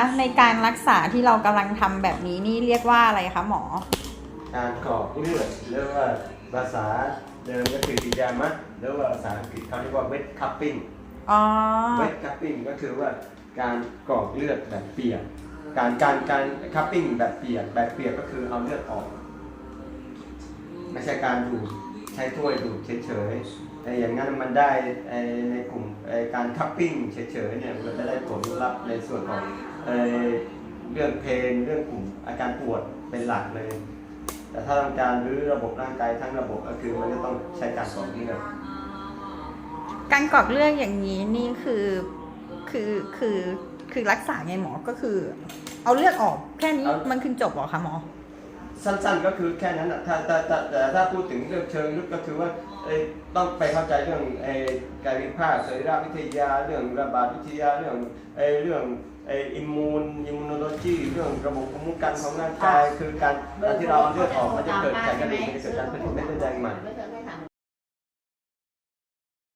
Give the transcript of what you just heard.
อะในการรักษาที่เรากำลังทำแบบนี้นี่เรียกว่าอะไรคะหมอ การกรอกเลือดหรือว่าภาษาเดิมก็คือปิยามะหรือว่าภาษาอังกฤษเขาเรียกว่า wet cupping อ๋อ wet cupping ก็คือว่าการกรอกเลือดแบบเปียก การการการ cupping แบบเปียกแบบเปียกก็คือเอาเลือดออก ไม่ใช่การดูดใช้ถ้วยดูดเฉยๆไอ้อย่างนั้นมันได้ไอ้ในกลุ่มไอ้การ cupping เฉยๆเนี่ยมันจะได้ ผลลัพธ์ในส่วนของไอ้เรื่องเพนเรื่องกลุ่มอาการปวดเป็นหลักเลย แต่ถ้าต้องการรื้อระบบร่างกายทั้งระบบก็คือมันจะต้องใช้การกรอกเลือดการกรอกเลือดอย่างนี้นี่คือคือคือคือรักษาไงหมอก็คือ เอาเลือดออกแค่นี้เอามัมันคือจบเหรอคะหมอ สั้นๆก็คือแค่นั้นนะถ้าถ้าถ้าแต่ถ้าพูดถึงเรื่องเชิงลึกก็คือว่าเอ้ยต้องไปเข้าใจเรื่องไอ้กายวิภาคสรีรวิทยา เรื่องระบาดวิทยา เรื่องไอ้เรื่องไอ้อิมมูนอิมมูโนโลจีเรื่องระบบภูมิคุ้มกันของร่างกาย คือการการที่เราเอาเลือดออกมันจะเกิดจากกระดูกมันจะเกิดการผลิตเม็ดเลือดแดงใหม่เบ